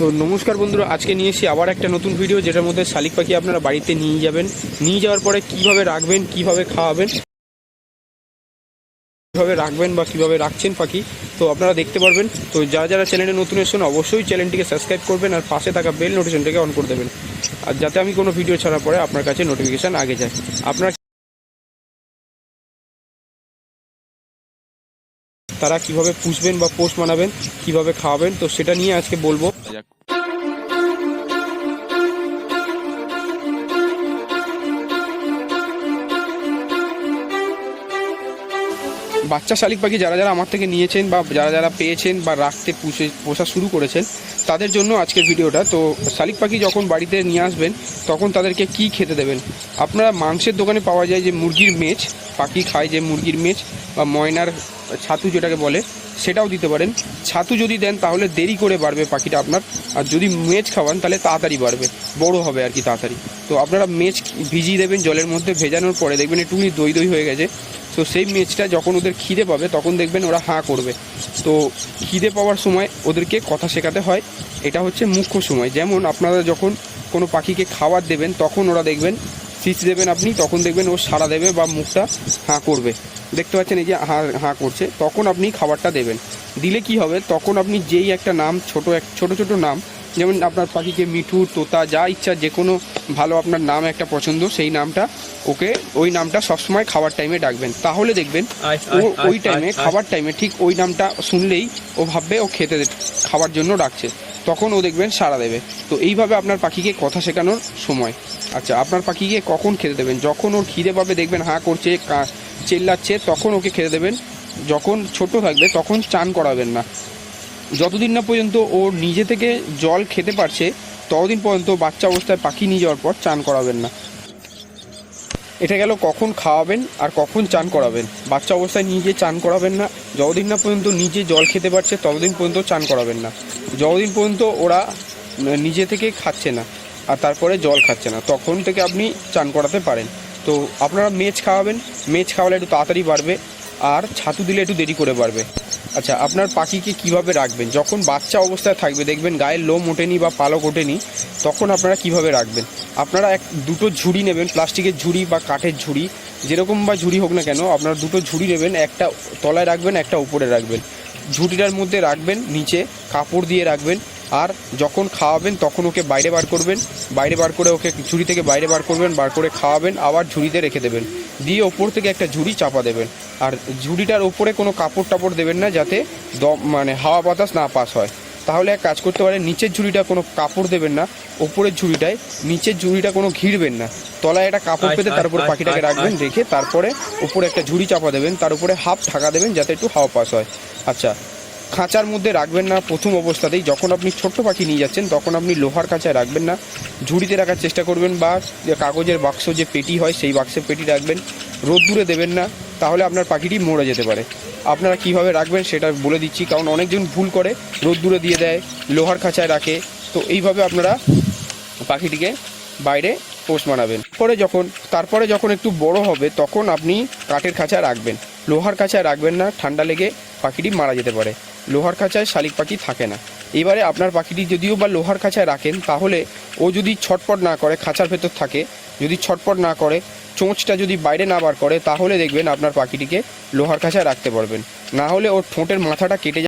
তো নমস্কার বন্ধুরা, আজকে নিয়ে এসেছি আবার একটা নতুন ভিডিও যেটার মধ্যে শালিক পাখি আপনারা বাড়িতে নিয়ে যাবেন। নিয়ে যাওয়ার পরে কীভাবে রাখবেন, কীভাবে খাওয়াবেন, কীভাবে রাখবেন বা কীভাবে রাখছেন পাখি, তো আপনারা দেখতে পারবেন। তো যারা যারা চ্যানেলে নতুন এসেছেন, অবশ্যই চ্যানেলটিকে সাবস্ক্রাইব করবেন আর পাশে থাকা বেল নোটিফিকেশনটাকে অন করে দেবেন। আর যাতে আমি কোনো ভিডিও ছাড়ার পরে আপনার কাছে নোটিফিকেশান আগে যায়। আপনার তারা কীভাবে পুষবেন বা পোষ মানাবেন, কীভাবে খাওয়াবেন, তো সেটা নিয়ে আজকে বলব। বাচ্চা শালিক পাখি যারা যারা আমার থেকে নিয়েছেন বা যারা যারা পেয়েছেন বা রাখতে পুষে, পোষা শুরু করেছেন, তাদের জন্য আজকের ভিডিওটা। তো শালিক পাখি যখন বাড়িতে নিয়ে আসবেন, তখন তাদেরকে কি খেতে দেবেন? আপনারা মাংসের দোকানে পাওয়া যায় যে মুরগির মেজ পাখি খায় যে মুরগির মেজ বা ময়নার ছাতু যেটাকে বলে, সেটাও দিতে পারেন। ছাতু যদি দেন, তাহলে দেরি করে বাড়বে পাখিটা আপনার। আর যদি মেজ খাওয়ান, তাহলে তাড়াতাড়ি বাড়বে। বড় হবে আর কি তাড়াতাড়ি। তো আপনারা মেজ ভিজিয়ে দেবেন জলের মধ্যে, ভেজানোর পরে দেখবেন একটুখানি দই দই হয়ে গেছে। তো সেই মেজটা যখন ওদের খিদে পাবে, তখন দেখবেন ওরা হাঁ করবে। তো খিদে পাওয়ার সময় ওদেরকে কথা শেখাতে হয়। এটা হচ্ছে মুখ্য সময়। যেমন আপনারা যখন কোনো পাখিকে খাবার দেবেন, তখন ওরা দেখবেন ফিস দেবেন আপনি তখন দেখবেন ও সাড়া দেবে বা মুখটা হাঁ করবে। দেখতে পাচ্ছেন এই যে হাঁ হাঁ করছে তখন আপনি খাবারটা দেবেন। দিলে কি হবে তখন আপনি যেই একটা নাম ছোট এক ছোট ছোট নাম যেমন আপনার পাখিকে মিঠু তোতা যা ইচ্ছা যে কোনো ভালো আপনার নাম একটা পছন্দ সেই নামটা ওকে ওই নামটা সবসময় খাবার টাইমে ডাকবেন। তাহলে দেখবেন ও ওই টাইমে খাবার টাইমে ঠিক ওই নামটা শুনলেই ও ভাববে ও খেতে খাবার জন্য ডাকছে। তখন ও দেখবেন সাড়া দেবে। তো এইভাবে আপনার পাখিকে কথা শেখানোর সময়। আচ্ছা আপনার পাখিকে কখন খেতে দেবেন? যখন ওর খিদে পাবে, দেখবেন হাঁ করছে চেল্লাচ্ছে, তখন ওকে খেতে দেবেন। যখন ছোট থাকবে, তখন চান করাবেন না। যতদিন না পর্যন্ত ও নিজে থেকে জল খেতে পারছে, ততদিন পর্যন্ত বাচ্চা অবস্থায় পাখি নিয়ে যাওয়ার পর চান করাবেন না। এটা গেল কখন খাওয়াবেন আর কখন চান করাবেন। বাচ্চা অবস্থায় নিজে চান করাবেন না। যতদিন না পর্যন্ত নিজে জল খেতে পারছে, ততদিন পর্যন্ত চান করাবেন না। যতদিন পর্যন্ত ওরা নিজে থেকে খাচ্ছে না আর তারপরে জল খাচ্ছে না, তখন থেকে আপনি চান করাতে পারেন। তো আপনারা মেজ খাওয়াবেন, মেজ খাওয়ালে একটু তাড়াতাড়ি বাড়বে আর ছাতু দিলে একটু দেরি করে বাড়বে। আচ্ছা আপনার পাখিকে কীভাবে রাখবেন? যখন বাচ্চা অবস্থায় থাকবে, দেখবেন গায়ের লোম ওঠেনি বা পালক ওঠেনি, তখন আপনারা কীভাবে রাখবেন? আপনারা এক দুটো ঝুড়ি নেবেন, প্লাস্টিকের ঝুড়ি বা কাঠের ঝুড়ি, যেরকম বা ঝুড়ি হোক না কেন, আপনারা দুটো ঝুড়ি নেবেন, একটা তলায় রাখবেন, একটা উপরে রাখবেন। ঝুড়িটার মধ্যে রাখবেন, নিচে কাপড় দিয়ে রাখবেন, আর যখন খাওয়াবেন তখন ওকে বাইরে বার করবেন, বাইরে বার করে ওকে ঝুড়ি থেকে বাইরে বার করবেন, বার করে খাওয়াবেন, আবার ঝুড়িতে রেখে দেবেন। দিয়ে ওপর থেকে একটা ঝুড়ি চাপা দেবেন। আর ঝুড়িটার ওপরে কোনো কাপড় টাপড় দেবেন না যাতে দম মানে হাওয়া বাতাস না পাস হয়। তাহলে এক কাজ করতে পারেন, নিচের ঝুড়িটা কোনো কাপড় দেবেন না, ওপরের ঝুড়িটায়, নিচের ঝুড়িটা কোনো ঘিরবেন না। তলায় একটা কাপড় পেতে তার উপরে পাখিটাকে রাখবেন রেখে তারপরে উপরে একটা ঝুড়ি চাপা দেবেন তার উপরে হাফ ঢাকা দেবেন যাতে একটু হাওয়া পাস হয়। আচ্ছা খাঁচার মধ্যে রাখবেন না প্রথম অবস্থাতেই। যখন আপনি ছোট্ট পাখি নিয়ে যাচ্ছেন তখন আপনি লোহার খাঁচায় রাখবেন না। ঝুড়িতে রাখার চেষ্টা করবেন বা যে কাগজের বাক্স যে পেটি হয় সেই বাক্সে পেটি রাখবেন। রোদ্দুরে দেবেন না তাহলে আপনার পাখিটি মরে যেতে পারে। আপনারা কীভাবে রাখবেন সেটা বলে দিচ্ছি কারণ অনেকজন ভুল করে রোদ্দুরে দিয়ে দেয় লোহার খাঁচায় রাখে। তো এইভাবে আপনারা পাখিটিকে বাইরে পোষ মানাবেন পরে যখন, তারপরে যখন একটু বড় হবে, তখন আপনি কাঠের খাঁচায় রাখবেন। লোহার খাঁচায় রাখবেন না, ঠান্ডা লেগে পাখিটি মারা যেতে পারে। লোহার খাঁচায় শালিক পাখি থাকে না। এবারে আপনার পাখিটি যদিও বা লোহার খাঁচায় রাখেন, তাহলে ও যদি ছটপট না করে, খাঁচার ভেতর থাকে, যদি ছটপট না করে, চোঁচটা যদি বাইরে না বার করে, তাহলে দেখবেন আপনার পাখিটিকে লোহার খাঁচায় রাখতে পারবেন। না হলে ওর ঠোঁটের মাথাটা কেটে